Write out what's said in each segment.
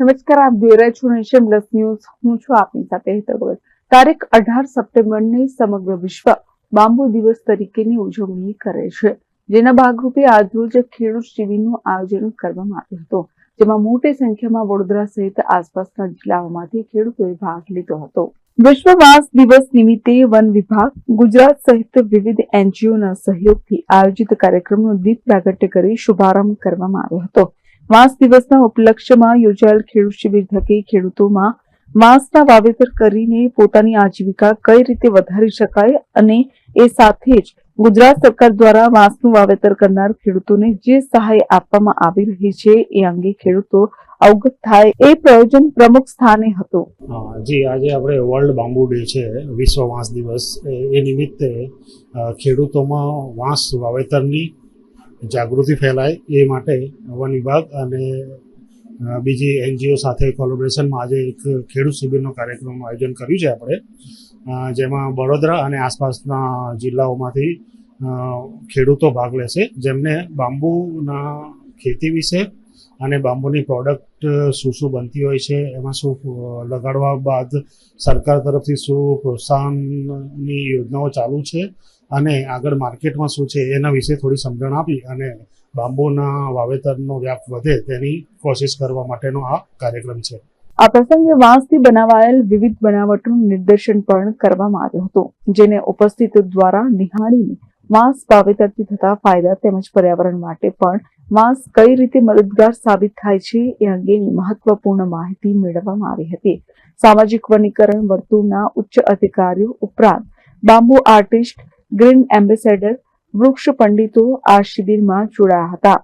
નમસ્કાર, આપ જોઈ રહ્યા છો નેશન પ્લસ ન્યૂઝ. હું છું આપની સાથે હેતલ તારીખ અઢાર સપ્ટેમ્બરને સમગ્ર વિશ્વ બાંબુ દિવસ તરીકેની ઉજવણી કરે છે. જેના ભાગરૂપે આજરોજ ખેડૂત શિબિરનું આયોજન કરવામાં આવ્યું હતું, જેમાં મોટી સંખ્યામાં વડોદરા સહિત આસપાસના જિલ્લાઓમાંથી ખેડૂતોએ ભાગ લીધો હતો. વિશ્વ વાંસ દિવસ નિમિત્તે વન વિભાગ, ગુજરાત સહિત વિવિધ એનજીઓના સહયોગથી આયોજિત કાર્યક્રમનો દીપ પ્રાગટ્ય કરી શુભારંભ કરવામાં આવ્યો હતો. વાંસ દિવસના ઉપલક્ષ્યમાં યોજાયેલ ખેડૂત શિબિર થકી ખેડૂતોમાં વાંસના વાવેતર કરીને પોતાની આજીવિકા કઈ રીતે વધારી શકાય અને એ સાથે જ ગુજરાત સરકાર દ્વારા વાંસનું વાવેતર કરનાર ખેડૂતોને જે સહાય આપવામાં આવી રહી છે એ અંગે ખેડૂતો અવગત થાય એ પ્રયોજન પ્રમુખ સ્થાને હતો. જી, આજે આપણે વર્લ્ડ બાંબુ ડે છે, વિશ્વ વાંસ દિવસ. એ નિમિત્તે ખેડૂતોમાં વાંસ વાવેતરની જાગૃતિ ફેલાય એ માટે વન વિભાગ અને બીજી એનજીઓ સાથે કોલોબરેશનમાં આજે એક ખેડૂત શિબિરનો કાર્યક્રમનું આયોજન કર્યું છે આપણે. જેમાં વડોદરા અને આસપાસના જિલ્લાઓમાંથી ખેડૂતો ભાગ લેશે. જેમને બાંબુના ખેતી વિશે અને બાંબુની પ્રોડક્ટ શું શું બનતી હોય છે, એમાં શું લગાડવા બાદ સરકાર તરફથી શું પ્રોત્સાહનની યોજનાઓ ચાલુ છે અને આગળ માર્કેટમાં શું છે, એના વિશે થોડી સમજણ આપી અને બાંબુના વાવેતરનો વ્યાપ વધે તેની કોશિશ કરવા માટેનો આ કાર્યક્રમ છે. આ પ્રસંગે વાંસથી બનાવાયેલ વિવિધ બનાવટોનું નિદર્શન પણ કરવામાં આવ્યું હતું, જેને ઉપસ્થિત દ્વારા નિહાળીને વાંસ વાવેતરથી થતા ફાયદા તેમજ પર્યાવરણ માટે પણ વાંસ કઈ રીતે મદદગાર સાબિત થાય છે એ અંગેની મહત્વપૂર્ણ માહિતી મેળવવામાં આવી હતી. સામાજિક વનીકરણ વર્તુળના ઉચ્ચ અધિકારીઓ ઉપરાંત બાંબુ આર્ટિસ્ટ, ગ્રીન એમ્બેસેડર, વૃક્ષ પંડિતો આ શિબિરમાં જોડાયા હતા.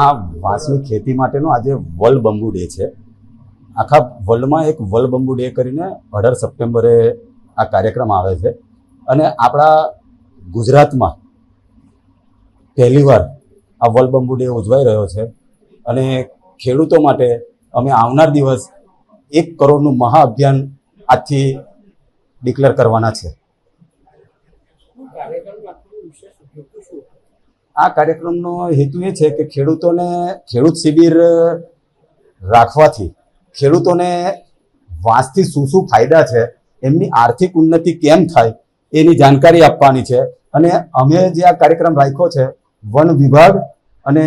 આ વાંસની ખેતી માટેનો આજે વર્લ્ડ બંબુ ડે છે. આખા વર્લ્ડમાં એક વર્લ્ડ બંબુ ડે કરીને અઢાર સપ્ટેમ્બરે આ કાર્યક્રમ આવે છે. અને આપણા ગુજરાતમાં પહેલીવાર આ વર્લ્ડ બંબુ ડે ઉજવાઈ રહ્યો છે. અને ખેડૂતો માટે અમે આવનાર દિવસ એક કરોડનું મહાઅભિયાન આજથી ડિક્લેર કરવાના છે. આ કાર્યક્રમનો હેતુ એ છે કે ખેડૂતોને ખેડૂત શિબિર રાખવાથી ખેડૂતોને વાંસથી શું શું ફાયદા છે એમની આર્થિક ઉન્નતિ કેમ થાય એની જાણકારી આપવાની છે. અને અમે જે આ કાર્યક્રમ રાખ્યો છે વન વિભાગ અને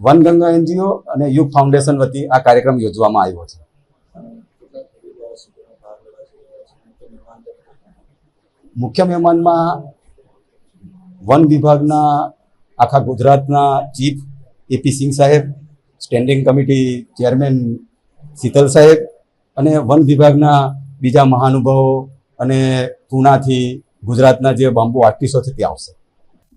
વનગંગા એનજીઓ અને યુગ ફાઉન્ડેશન વતી આ કાર્યક્રમ યોજવામાં આવ્યો છે. મુખ્ય મહેમાનમાં વન વિભાગના આખા ગુજરાતના ચીફ એપી સિંહ સાહેબ, સ્ટેન્ડિંગ કમિટી ચેરમેન શીતલ સાહેબ અને વન વિભાગના બીજા મહાનુભાવો અને પૂનાથી ગુજરાતના જે બાંબુ આર્ટિસ્ટો છે તે આવશે.